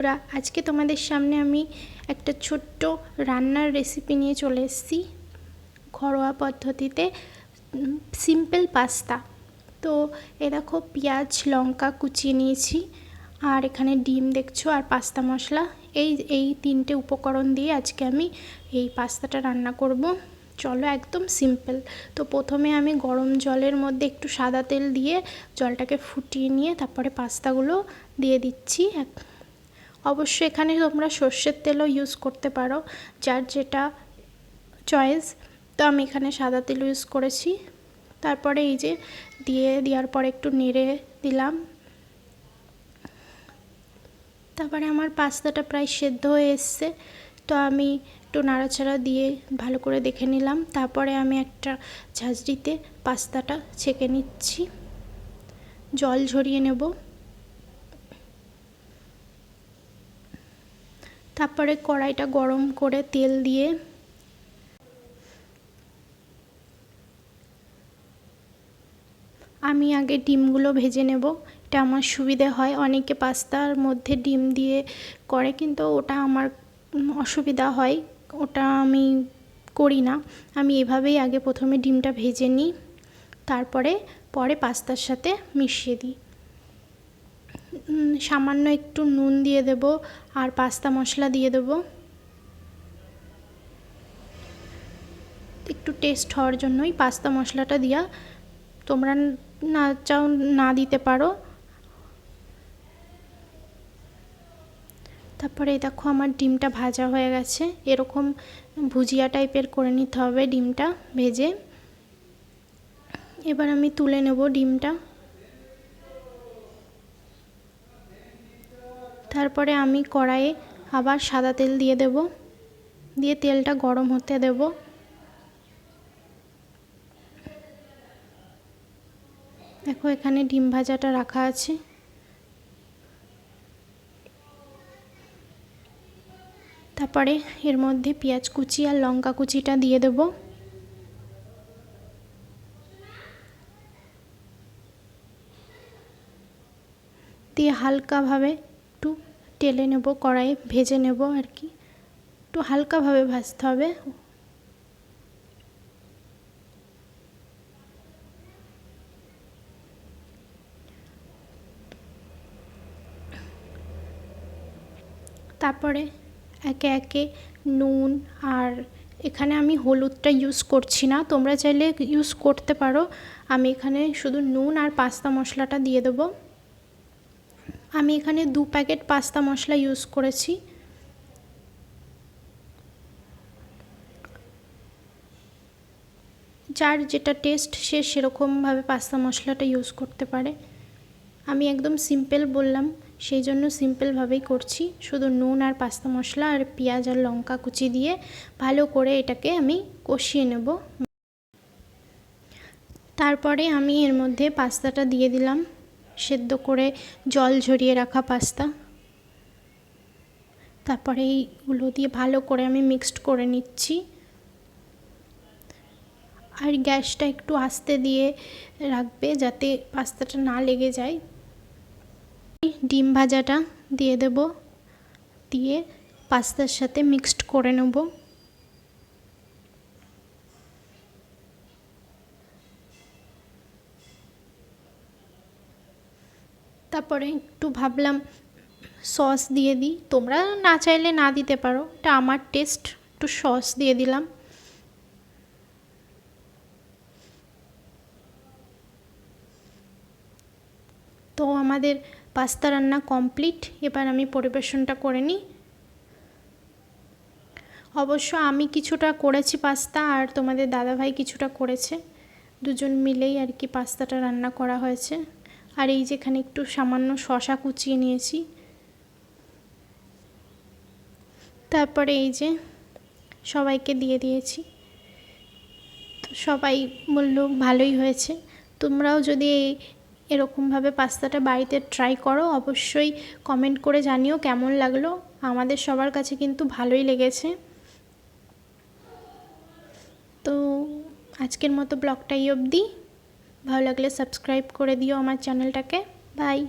বন্ধুরা, আজকে তোমাদের সামনে আমি একটা ছোট্ট রান্নার রেসিপি নিয়ে চলে এসেছি ঘরোয়া পদ্ধতিতে সিম্পল পাস্তা তো এ দেখো পেঁয়াজ লঙ্কা কুচিয়ে নিয়েছি আর এখানে ডিম দেখছ আর পাস্তা মশলা। এই এই তিনটে উপকরণ দিয়ে আজকে আমি এই পাস্তাটা রান্না করব। চলো একদম সিম্পল তো প্রথমে আমি গরম জলের মধ্যে একটু সাদা তেল দিয়ে জলটাকে ফুটিয়ে নিয়ে তারপরে পাস্তাগুলো দিয়ে দিচ্ছি। অবশ্যই এখানে তোমরা সর্ষের তেলও ইউজ করতে পারো, যার যেটা চয়েস তো আমি এখানে সাদা তেল ইউজ করেছি। তারপরে এই যে দিয়ে দেওয়ার পরে একটু নেড়ে দিলাম। তারপরে আমার পাস্তাটা প্রায় সেদ্ধ হয়ে এসছে। তো আমি একটু নাড়াচাড়া দিয়ে ভালো করে দেখে নিলাম। তারপরে আমি একটা ঝাঁঝরিতে পাস্তাটা ছেঁকে নিচ্ছি। জল ঝরিয়ে নেব। তারপরে কড়াইটা গরম করে তেল দিয়ে আমি আগে ডিমগুলো ভেজে নেব। এটা আমার সুবিধে হয়। অনেকে পাস্তার মধ্যে ডিম দিয়ে করে, কিন্তু ওটা আমার অসুবিধা হয়। ওটা আমি করি না। আমি এভাবেই আগে প্রথমে ডিমটা ভেজে নিই। তারপরে, পরে পাস্তার সাথে মিশিয়ে দিই। সামান্য একটু নুন দিয়ে দেব আর পাস্তা মশলা দিয়ে দেব। একটু টেস্ট হওয়ার জন্যই পাস্তা মশলাটা দিয়া তোমরা না চাও না দিতে পারো। তারপরে দেখো আমার ডিমটা ভাজা হয়ে গেছে। এরকম ভুজিয়া টাইপের করে নিতে হবে ডিমটা ভেজে। এবার আমি তুলে নেব ডিমটা। তারপরে আমি কড়াইয়ে আবার সাদা তেল দিয়ে দেব। দিয়ে তেলটা গরম হতে দেব। দেখো এখানে ডিম ভাজাটা রাখা আছে। তারপরে এর মধ্যে পেঁয়াজ কুচি আর লঙ্কা কুচিটা দিয়ে দেব। দিয়ে হালকাভাবে টেলে নেব কড়াইয়ে ভেজে নেব আর কি। একটু হালকাভাবে ভাজতে হবে। তারপরে একে একে নুন আর এখানে আমি হলুদটা ইউজ করছি না। তোমরা চাইলে ইউজ করতে পারো। আমি এখানে শুধু নুন আর পাস্তা মশলাটা দিয়ে দেবো। আমি এখানে দু প্যাকেট পাস্তা মশলা ইউজ করেছি। যার যেটা টেস্ট, সে সেরকমভাবে পাস্তা মশলাটা ইউজ করতে পারে। আমি একদম সিম্পল বললাম, সেই জন্য সিম্পলভাবেই করছি। শুধু নুন আর পাস্তা মশলা আর পেঁয়াজ আর লঙ্কা কুচি দিয়ে ভালো করে এটাকে আমি কষিয়ে নেব। তারপরে আমি এর মধ্যে পাস্তাটা দিয়ে দিলাম। সেদ্ধ করে জল ঝরিয়ে রাখা পাস্তা। তারপরে এইগুলো দিয়ে ভালো করে আমি মিক্সড করে নিচ্ছি। আর গ্যাসটা একটু আস্তে দিয়ে রাখবে যাতে পাস্তাটা না লেগে যায়। ডিম ভাজাটা দিয়ে দেব। দিয়ে পাস্তার সাথে মিক্সড করে নেব। তারপরে একটু ভাবলাম সস দিয়ে দিই। তোমরা না চাইলে না দিতে পারো, এটা আমার টেস্ট একটু সস দিয়ে দিলাম। তো আমাদের পাস্তা রান্না কমপ্লিট এবার আমি পরিবেশনটা করে নিই। অবশ্য আমি কিছুটা করেছি পাস্তা আর তোমাদের দাদাভাই কিছুটা করেছে। দুজন মিলেই আর কি পাস্তাটা রান্না করা হয়েছে। আর এই যেখানে একটু সামান্য শশা কুচিয়ে নিয়েছি। তারপরে এই যে সবাইকে দিয়ে দিয়েছি। তো সবাই বলল, ভালোই হয়েছে। তোমরাও যদি এরকমভাবে পাস্তাটা বাড়িতে ট্রাই করো, অবশ্যই কমেন্ট করে জানিও কেমন লাগল। আমাদের সবার কাছে কিন্তু ভালোই লেগেছে। তো আজকের মতো ব্লগটাই অবধি। ভালো লাগলে সাবস্ক্রাইব করে দিও আমার চ্যানেলটাকে বাই